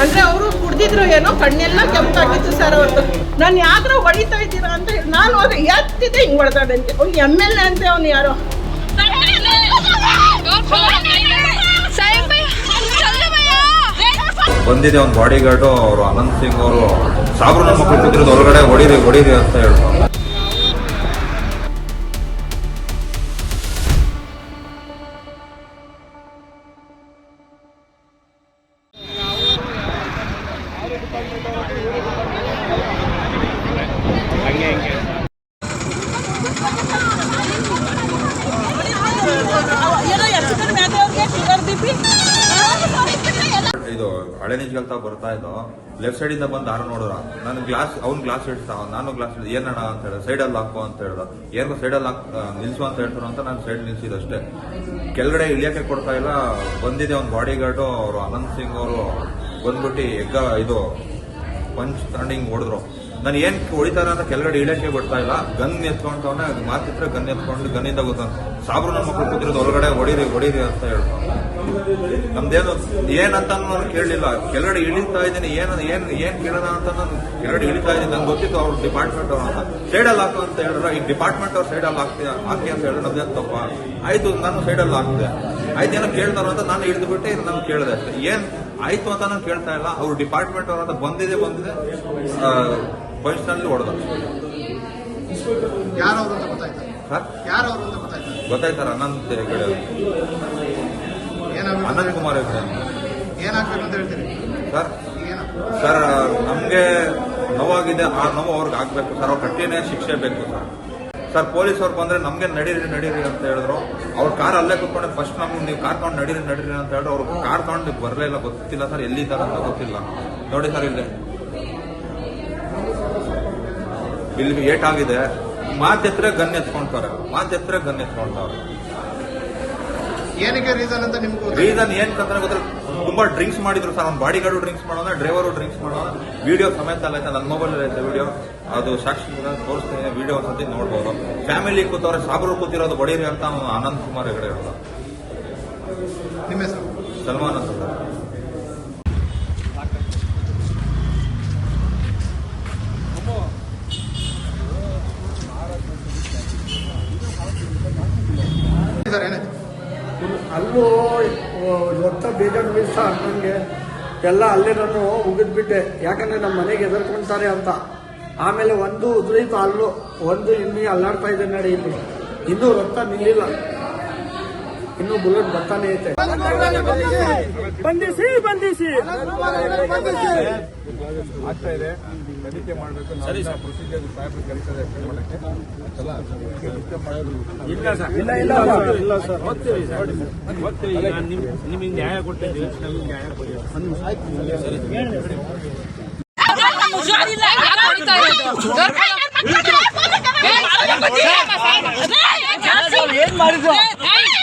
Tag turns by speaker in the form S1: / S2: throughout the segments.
S1: ಅಂದ್ರೆ ಅವರು ಕುಡ್ದಿದ್ರು ಏನೋ, ಕಣ್ಣೆಲ್ಲ ಕೆಂಪಾಗಿತ್ತು ಸರ್ ಅವ್ರದ್ದು ನಾನು ಯಾಕ್ರ ಹೊಡಿತಾ ಇದ್ದೀರಾ ಅಂತ ನಾನು ಅದಕ್ಕೆ ಎತ್ತಿದ್ದೆ ಹಿಂಗೆ ಹೊಡೆದಾಡಂತೆ ಅವ್ನು ಎಂ ಎಲ್ ಎ ಅಂತೆ ಅವ್ನು ಯಾರೋ?
S2: ಬಂದಿದೆ ಒಂದು ಬಾಡಿ ಗಾರ್ಡು ಅವರು ಅನಂತ್ ಸಿಂಗ್ ಅವರು. ಸಾಬ್ರು ನಮ್ಮ ಕುಟುಂಬದ ಹೊರಗಡೆ ಹೊಡಿರಿ ಹೊಡಿರಿ ಅಂತ ಹೇಳ್ತಾರೆ ಇದು ಹಳೆ ನಿಜ್ಗಲ್ತಾ ಬರ್ತಾ ಇದ್ದೋ ಲೆಫ್ಟ್ ಸೈಡ್ ಇಂದ ಬಂದು ದಾರ ನೋಡಿದ್ರ ನಾನು ಗ್ಲಾಸ್ ಅವ್ನ್ ಗ್ಲಾಸ್ ಇಡ್ತಾ ನಾನು ಗ್ಲಾಸ್ ಹಿಡಿದು ಏನಣ್ಣ ಅಂತ ಹೇಳಿದ ಸೈಡ್ ಅಲ್ಲಿ ಹಾಕೋ ಅಂತ ಹೇಳ್ದ ಏನು ಸೈಡ್ ಅಲ್ಲಿ ಹಾಕ್ ನಿಲ್ಸು ಅಂತ ಹೇಳ್ತಾರ ಅಂತ ನಾನು ಸೈಡ್ ನಿಲ್ಸಿದಷ್ಟೇ ಕೆಳಗಡೆ ಇಳಿಯಕ್ಕೆ ಕೊಡ್ತಾ ಇಲ್ಲ. ಬಂದಿದೆ ಅವ್ನ ಬಾಡಿ ಗಾರ್ಡು ಅವರು, ಅನಂತ್ ಸಿಂಗ್ ಅವರು. ಬಂದ್ಬಿಟ್ಟು ಎಗ್ಗ ಇದು ಪಂಚ್ ತಗೊಂಡಿಂಗ್ ಹೊಡೆದ್ರು. ನಾನು ಏನ್ ಹೊಡಿತಾರ ಅಂತ ಕೆಳಗಡೆ ಇಳಕ್ಕೆ ಬಿಡ್ತಾ ಇಲ್ಲ. ಗನ್ ಎತ್ಕೊಂಡವನ ಮಾತಿದ್ರೆ ಗನ್ ಎತ್ಕೊಂಡು ಗನ್ನಿಂದ ಗೊತ್ತಾನ ಸಾಬ್ರು ನಮ್ಮ ಮಕ್ಕಳು ಕೂತಿರೋದು ಒಳಗಡೆ ಹೊಡೀರಿ ಹೊಡೀರಿ ಅಂತ ಹೇಳ್ತಾನೆ ನಮ್ದೇನು ಏನಂತ ನಾನು ಕೇಳಲಿಲ್ಲ. ಕೆಳಗಡೆ ಇಳಿತಾ ಇದ್ದೀನಿ. ಏನು ಏನ್ ಏನ್ ಕೇಳೋಣ ಅಂತ ನಾನು ಕೆಳಗಡೆ ಇಳಿತಾ ಇದ್ದೀನಿ. ನಂಗೆ ಗೊತ್ತಿತ್ತು ಅವ್ರ ಡಿಪಾರ್ಟ್ಮೆಂಟ್ ಅವ್ರು ಅಂತ. ಸೈಡಲ್ಲಿ ಹಾಕು ಅಂತ ಹೇಳಿದ್ರೆ ಈ ಡಿಪಾರ್ಟ್ಮೆಂಟ್ ಅವ್ರು ಸೈಡಲ್ಲಿ ಹಾಕ್ತೀಯ ಹಾಕಿ ಅಂತ ಹೇಳಿದ್ರೆ ನಮ್ದೇನು ತಪ್ಪ? ಆಯ್ತು, ನಾನು ಸೈಡಲ್ಲಿ ಹಾಕಿದೆ. ಆಯ್ತು, ಏನೋ ಕೇಳ್ತಾರ ಅಂತ ನಾನು ಹಿಡಿದು ಬಿಟ್ಟೆ ನಾನು ಕೇಳಿದೆ ಅಷ್ಟೇ. ಏನ್ ಆಯ್ತು ಅಂತ ನಾನು ಕೇಳ್ತಾ ಇಲ್ಲ. ಅವ್ರು ಡಿಪಾರ್ಟ್ಮೆಂಟ್ ಅವ್ರ ಅಂತ ಬಂದಿದೆ ಬಂದಿದೆ. ಪಂಚ್ನಲ್ಲಿ ಹೊಡೆದ ಗೊತ್ತಾಯ್ತಾರ? ಅನಂತ್ ಹೆಗಡೆ ಅನಂತ್ ಕುಮಾರ್ ಹೆಗಡೆ ಸರ್
S3: ಏನ
S2: ಸರ್ ನಮಗೆ ನೋವಾಗಿದೆ. ಆ ನೋವು ಅವ್ರಿಗೆ ಆಗ್ಬೇಕು. ಸರ್ ಅವ್ರ ಕಠಿಣ ಶಿಕ್ಷೆ ಬೇಕು ಸರ್. ಸರ್ ಪೊಲೀಸ್ ಅವ್ರು ಬಂದ್ರೆ ನಮ್ಗೆ ನಡೀರಿ ನಡೀರಿ ಅಂತ ಹೇಳಿದ್ರು. ಅವ್ರ ಕಾರ್ ಅಲ್ಲೇ ಕುತ್ಕೊಂಡು ಫಸ್ಟ್ ನಮ್ಗೆ ನೀವು ಕಾರ್ ತಗೊಂಡು ನಡೀರಿ ನಡೀರಿ ಅಂತ ಹೇಳಿದ್ರು. ಅವ್ರು ಕಾರ್ ತಗೊಂಡು ಬರಲೇ ಇಲ್ಲ, ಗೊತ್ತಿಲ್ಲ ಸರ್, ಎಲ್ಲಿದ್ದಾರೆ ಅಂತ ಗೊತ್ತಿಲ್ಲ. ನೋಡಿ ಸರ್ ಇಲ್ಲಿ. ಇಲ್ಲಿ ಏಟ್ ಆಗಿದೆ ಮಾತೆತ್ರ ಗನ್ ಎತ್ಕೊಂತಾರೆ ಎತ್ತರೆ ಗನ್ ಎತ್ಕೊಂತಾರೆ
S3: ಏನಕ್ಕೆ ರೀಸನ್ ಅಂತ ನಿಮ್ಗೆ
S2: ರೀಸನ್ ಏನ್ ಅಂತ ಗೊತ್ತಿಲ್ಲ. ತುಂಬಾ ಡ್ರಿಂಕ್ಸ್ ಮಾಡಿದ್ರು ಸರ್. ಅವ್ನು ಬಾಡಿ ಗಾರ್ಡು ಡ್ರಿಂಕ್ಸ್ ಮಾಡೋಣ ಡ್ರೈವರು ಡ್ರಿಂಕ್ಸ್ ಮಾಡೋಣ. ವಿಡಿಯೋ ಸಮೇತ ಅಲ್ಲ ನನ್ನ ಮೊಬೈಲ್ ಐತೆ ವಿಡಿಯೋ ಅದು ಸಾಕ್ಷಿ ತೋರಿಸ್ತೇನೆ ವಿಡಿಯೋ ಒಂದ್ಸತಿ ನೋಡ್ಬೋದು. ಫ್ಯಾಮಿಲಿ ಕೂತವ್ರೆ ಸಾಬ್ರು ಕೂತಿರೋದು ಬಡೀರಿ ಅಂತ ಅವ್ನು ಆನಂದ್ ಕುಮಾರ್ ಹೆಗಡೆ ಹೇಳೋದು.
S3: ನಿಮ್ಮ ಹೆಸರು?
S2: ಸಲ್ಮಾನ್ ಅಂತ ಸರ್
S3: ಸರ್ ಏನಾಯ್ತು
S4: ಅಲ್ಲೂ ರಕ್ತ ಬೇಜಾರು ಮಿಸ್ ನನಗೆ ಎಲ್ಲ ಅಲ್ಲೇ ನಾನು ಉಗಿದ್ಬಿಟ್ಟೆ. ಯಾಕಂದ್ರೆ ನಮ್ಮ ಮನೆಗೆ ಎದುರ್ಕೊಂತಾರೆ ಅಂತ. ಆಮೇಲೆ ಒಂದು ಉದುರಿತು ಅಲ್ಲೂ ಒಂದು ಇನ್ನೂ ಅಲ್ಲಾಡ್ತಾ ಇದೆ ನೋಡಿ ಇಲ್ಲಿ. ಇನ್ನೂ ರಕ್ತ ನಿಲ್ಲಿಲ್ಲ. ಇನ್ನೂ ಬುಲೆಟ್ ಬರ್ತಾನೆ ಐತೆ ಬಂಧಿಸಿ ಬಂಧಿಸಿ
S5: ಆಗ್ತಾ ಇದೆ ತನಿಖೆ ಮಾಡಬೇಕು ಸರಿ ಸರ್ ಪ್ರೊಸೀಜರ್ ಸಾಹೇಬ್ರು ಕರೀತಾರೆ ಮಾಡಕ್ಕೆ ಅಲ್ಲ ತನಿಖೆ ಮಾಡೋದು
S4: ಇಲ್ಲ ಸರ್ ಇಲ್ಲ ಇಲ್ಲ ಸರ್. ಇಲ್ಲ ಸರ್
S6: ಹೋಗ್ತೀವಿ ಸರ್ ಹೋಗ್ತೀವಿ ಈಗ ನಿಮ್ ನಿಮಗೆ ನ್ಯಾಯ ಕೊಟ್ಟಿದ್ದೀವಿ ನಮಗೆ ನ್ಯಾಯ ಕೊಡಿ
S7: ಏನ್ ಮಾಡಿದ್ರು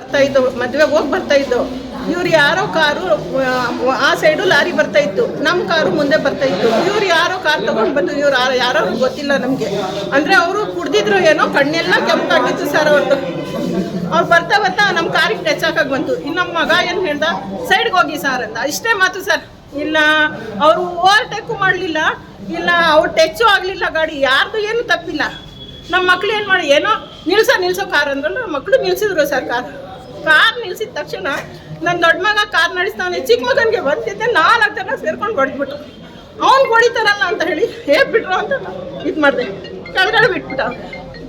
S1: ಬರ್ತಾ ಇದ್ದು ಹೋಗಿ ಬರ್ತಾ ಇದ್ದು ಇವ್ರು ಯಾರೋ ಕಾರು ಆ, ಸೈಡು ಲಾರಿ ಬರ್ತಾ ಇತ್ತು. ನಮ್ಮ ಕಾರು ಮುಂದೆ ಬರ್ತಾ ಇತ್ತು. ಇವ್ರು ಯಾರೋ ಕಾರ್ ತಗೊಂಡು ಬಂದು ಇವ್ರು ಯಾರೋ ಗೊತ್ತಿಲ್ಲ ನಮಗೆ. ಅಂದ್ರೆ ಅವರು ಕುಡ್ದಿದ್ರು ಏನೋ ಕಣ್ಣೆಲ್ಲ ಕೆಂಪಾಗಿತ್ತು ಸರ್ ಅವ್ರದ್ದು ಅವ್ರು ಬರ್ತಾ ಬರ್ತಾ ನಮ್ಮ ಕಾರಿಗೆ ಟಚ್ ಹಾಕಕ್ ಬಂತು. ಇನ್ನು ನಮ್ಮ ಮಗ ಏನು ಹೇಳ್ದ? ಸೈಡ್ಗೆ ಹೋಗಿ ಸರ್ ಅಂತ ಇಷ್ಟೇ ಮಾತು ಸರ್ ಇಲ್ಲ, ಅವರು ಓವರ್ಟೇಕು ಮಾಡಲಿಲ್ಲ. ಇಲ್ಲ, ಅವ್ರು ಟಚ್ಚು ಆಗಲಿಲ್ಲ ಗಾಡಿ. ಯಾರ್ದು ಏನು ತಪ್ಪಿಲ್ಲ. ನಮ್ಮ ಮಕ್ಳು ಏನು ಮಾಡಿ, ಏನೋ ನಿಲ್ಸೋ ನಿಲ್ಸೋ ಕಾರ್ ಅಂದ್ರೆ ನಮ್ಮ ಮಕ್ಕಳು ನಿಲ್ಸಿದ್ರು ಸರ್ ಕಾರ್ ಕಾರ್ ನಿಲ್ಸಿದ ತಕ್ಷಣ ನನ್ನ ದೊಡ್ಡ ಮಗ ಕಾರ್ ನಡೆಸ್ತಾನೆ ಚಿಕ್ಕ ಮಗನಿಗೆ ಬಂದಿದ್ದೆ, ನಾಲ್ಕು ಜನ ಸೇರ್ಕೊಂಡು ಹೊಡೆದ್ಬಿಟ್ರು. ಅವ್ನು ಹೊಡಿತಾರಲ್ಲ ಅಂತ ಹೇಳಿ ಹೇಳ್ಬಿಟ್ರು ಅಂತ ಇದು ಮಾಡಿದೆ. ಕೆಳಗಡೆ ಬಿಟ್ಬಿಟ್ಟ.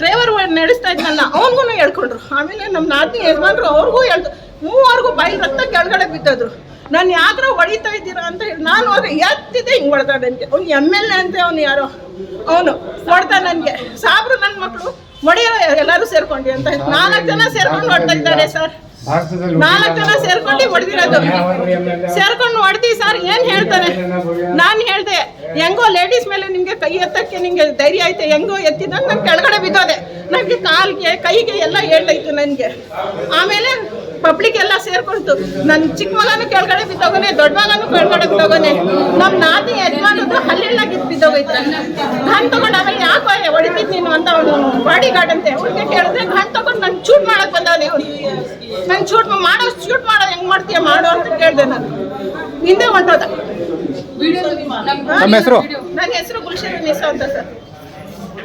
S1: ಡ್ರೈವರ್ ನಡೆಸ್ತಾ ಇದ್ನಲ್ಲ ಅವನಿಗೂ ಹೇಳ್ಕೊಂಡ್ರು. ಆಮೇಲೆ ನಮ್ಮ ನಾದಿನಿ ಯಜಮಾನ್ರು ಅವ್ರಿಗೂ ಹೇಳ್ದು, ಮೂವರೆಗೂ ಬಾಯಿ ರಕ್ತ ಕೆಳಗಡೆ ಬಿದ್ದದ್ರು. ನಾನು ಯಾಕ್ರ ಹೊಡಿತಾ ಇದ್ದೀರಾ ಅಂತ ಹೇಳಿ ನಾನು ಹೋದ್ರೆ ಎತ್ತಿದ್ದೆ ಹಿಂಗೆ ಹೊಡೆದ ನನಗೆ. ಅವ್ನು ಎಂ ಎಲ್ ಎ ಅಂತ ಅವನು ಯಾರೋ. ಅವನು ಹೊಡ್ದ ನನಗೆ. ಸಾಬ್ರು ನನ್ನ ಮಕ್ಕಳು ಹೊಡೆಯೋ ಎಲ್ಲರೂ ಸೇರ್ಕೊಂಡು ಅಂತ ನಾಲ್ಕು ಜನ ಸೇರ್ಕೊಂಡು ಹೊಡ್ತಾ ಇದ್ದಾರೆ ಸರ್. ನಾಲ್ಕು ಜನ ಸೇರ್ಕೊಂಡು ಹೊಡೆದಿರೋದು. ಸೇರ್ಕೊಂಡು ಹೊಡೆದಿ ಸರ್. ಏನ್ ಹೇಳ್ತಾರೆ? ನಾನು ಹೇಳ್ದೆ ಹೆಂಗೋ ಲೇಡೀಸ್ ಮೇಲೆ ನಿಮ್ಗೆ ಕೈ ಎತ್ತಕ್ಕೆ ನಿಮ್ಗೆ ಧೈರ್ಯ ಐತೆ ಹೆಂಗೋ ಎತ್ತಿದಾಗ ನಾನು ಕೆಳಗಡೆ ಬಿದ್ದೋದೆ. ನನಗೆ ಕಾಲ್ಗೆ ಕೈಗೆ ಎಲ್ಲ ಇತ್ತು ನನಗೆ. ಆಮೇಲೆ ಪಬ್ಲಿಕ್ ಎಲ್ಲ ಸೇರ್ಕೊಂತು. ನನ್ನ ಚಿಕ್ಕ ಮಗನೂ ಕೆಳಗಡೆ ಬಿದ್ದೋಗನೆ ದೊಡ್ಡ ಮಗನೂ ಕೆಳಗಡೆ ಬಿದ್ದೋಗನೆ. ನಮ್ಮ ನಾತಿ ಯಜಮಾನದ್ದು ಹಲ್ಲೆಲ್ಲ ಗಿದ್ದು ಬಿದ್ದೋಗೈತೆ. ಗನ್ ತಗೊಂಡು ಆಮೇಲೆ ಯಾಕೆ ಹೊಡಿತಿದ್ ನೀನು ಅಂತ ಅವನು ಬಾಡಿ ಗಾರ್ಡ್ ಅಂತೆ. ಅವ್ರಿಗೆ ಕೇಳಿದ್ರೆ ಘನ್ ತಗೊಂಡು ನಾನು ಶೂಟ್ ಮಾಡಕ್ ಬಂದವನೆ ಅವನು ನಾನು ಶೂಟ್ ಮಾಡೋ ಶೂಟ್ ಮಾಡೋ ಹೆಂಗ್ ಮಾಡ್ತೀಯ ಮಾಡೋ ಅಂತ ಕೇಳಿದೆ ನಾನು. ಹಿಂದೆ ಹೊಂಟೋದ.
S3: ನಮ್ಮ ಹೆಸರು?
S1: ನನ್ನ ಹೆಸರು ಗುಲ್ಶನ್ ನಿಸಾ ಅಂತ ಸರ್.